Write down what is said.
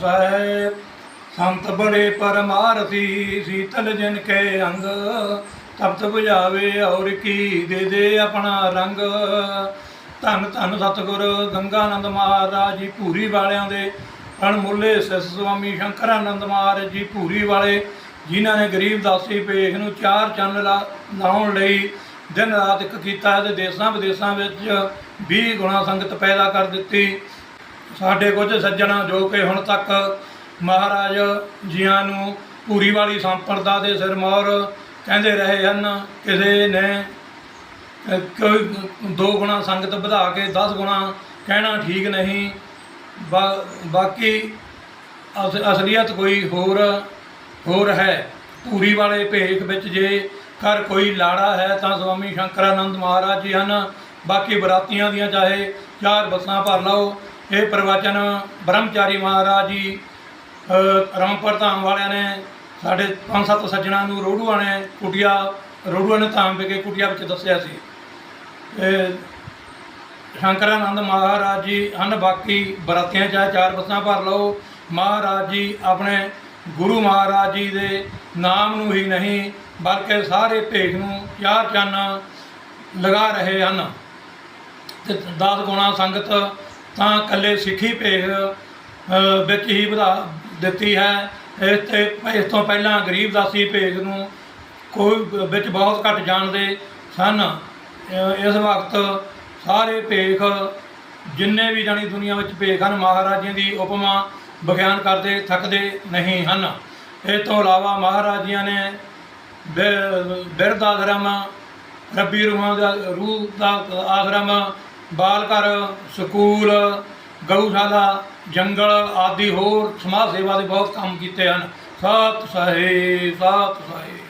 ਸਾਹਿਬ, ਸੰਤ ਬੜੇ ਪਰਮਾਰਥੀ, ਸੀਤਲ ਜਿਨ ਕੇ ਅੰਗ, ਤਪਤ 부ਝਾਵੇ ਔਰ ਕੀ ਦੇ ਦੇ ਆਪਣਾ ਰੰਗ। ਧੰਨ ਧੰਨ ਸਤਿਗੁਰ ਗੰਗਾਨੰਦ ਮਹਾਰਾਜ ਜੀ ਭੂਰੀ ਵਾਲਿਆਂ ਦੇ, ਅਣਮੁੱਲੇ ਸਿਸ ਸੁਆਮੀ ਸ਼ੰਕਰਾਨੰਦ ਮਹਾਰਾਜ ਜੀ ਭੂਰੀ ਵਾਲੇ, ਜਿਨ੍ਹਾਂ ਨੇ ਗਰੀਬ ਦਾਸੀ ਭੇਖ ਨੂੰ ਚਾਰ ਚੰਨ ਲਾ- ਲਾਉਣ ਲਈ ਦਿਨ ਰਾਤ ਇੱਕ ਕੀਤਾ ਹੈ ਤੇ ਦੇਸਾਂ ਵਿਦੇਸਾਂ ਵਿੱਚ 20 ਗੁਣਾ ਸੰਗਤ ਪੈਦਾ ਕਰ ਦਿੱਤੀ। ਸਾਡੇ ਕੁਝ ਸੱਜਣ ਜੋ ਕਿ ਹੁਣ ਤੱਕ ਮਹਾਰਾਜ ਜੀਆਂ ਨੂੰ ਪੂਰੀ ਵਾਲੀ ਸੰਪਰਦਾ ਦੇ ਸਿਰਮੌਰ ਕਹਿੰਦੇ ਰਹੇ ਹਨ, ਕਿਸੇ ਨੇ ਕੋਈ ਦੋ ਗੁਣਾ ਸੰਗਤ ਵਧਾ ਕੇ 10 ਗੁਣਾ ਕਹਿਣਾ ਠੀਕ ਨਹੀਂ ਬਾਕੀ ਅਸ- ਅਸਲੀਅਤ ਕੋਈ ਹੋਰ ਹੋਰ ਹੈ। ਪੂਰੀ ਵਾਲੇ ਭੇਖ ਵਿੱਚ ਜੇ ਕਰ ਕੋਈ ਲਾੜਾ ਹੈ ਤਾਂ ਸਵਾਮੀ ਸ਼ੰਕਰਾਨੰਦ ਮਹਾਰਾਜ ਜੀ ਹਨ, ਬਾਕੀ ਬਰਾਤੀਆਂ ਦੀਆਂ ਚਾਹੇ ਚਾਰ ਬੱਸਾਂ ਭਰ ਲਓ ਇਹ ਪ੍ਰਵਚਨ ਬ੍ਰਹਮਚਾਰੀ ਮਹਾਰਾਜ ਜੀ ਅ, ਰਾਮਪੁਰ ਧਾਮ ਵਾਲਿਆਂ ਨੇ ਸਾਡੇ ਪੰਜ ਸੱਤ ਸੱਜਣਾ ਨੂੰ ਰੋੜੂਆਂ ਨੇ ਕੁਟਿਆ ਰੋੜੂਆਂ ਨੇ ਧਾਮ ਵਿਖੇ ਕੁਟਿਆ ਵਿੱਚ ਦੱਸਿਆ ਸੀ। ਇਹ ਸ਼ੰਕਰਾਨੰਦ ਮਹਾਰਾਜ ਜੀ ਹਨ ਬਾਕੀ ਬਰਾਤੀਆਂ ਚਾਹੇ ਚਾਰ ਬੱਸਾਂ ਭਰ ਲਓ ਮਹਾਰਾਜ ਜੀ ਆਪਣੇ ਗੁਰੂ ਮਹਾਰਾਜ ਜੀ ਦੇ ਨਾਮ ਨੂੰ ਹੀ ਨਹੀਂ ਬਲਕਿ ਸਾਰੇ ਭੇਖ ਨੂੰ ਚਾਰ ਚੰਨ ਲਗਾ ਰਹੇ ਹਨ। ਤੇ 10 ਗੁਣਾ ਸੰਗਤ ਤਾਂ ਇਕੱਲੇ ਸਿੱਖੀ ਭੇਖ ਵਿੱਚ ਹੀ ਵਧਾ ਦਿੱਤੀ ਹੈ। ਇਸ ਤੇ, ਇਸ ਤੋਂ ਪਹਿਲਾਂ ਗਰੀਬ ਦਾਸੀ ਭੇਖ ਨੂੰ ਕੋਈ ਵਿੱਚ ਬਹੁਤ ਘੱਟ ਜਾਣਦੇ ਸਨ। ਇਸ ਵਕਤ ਸਾਰੇ ਭੇਖ, ਜਿੰਨੇ ਵੀ ਜਾਣੀ ਦੁਨੀਆ ਵਿੱਚ ਭੇਖ ਹਨ, ਮਹਾਰਾਜਿਆਂ ਦੀ ਉਪਮਾ ਵਿਖਿਆਨ ਕਰਦੇ ਥੱਕਦੇ ਨਹੀਂ ਹਨ। ਇਹ ਤੋਂ ਇਲਾਵਾ ਮਹਾਰਾਜਿਆਂ ਨੇ ਬਿ- ਬਿਰਧ ਆਸ਼ਰਮ, ਰੱਬੀ ਰੂਹਾਂ ਦਾ, ਰੂਹ ਦਾ ਆਸ਼ਰਮ ਬਾਲ ਘਰ, ਸਕੂਲ, ਗਊਸ਼ਾਲਾ, ਜੰਗਲ ਆਦਿ ਹੋਰ ਸਮਾਜ ਸੇਵਾ ਦੇ ਬਹੁਤ ਕੰਮ ਕੀਤੇ ਹਨ। ਸਤ ਸਹੇ ਸਤ ਸਹੇ।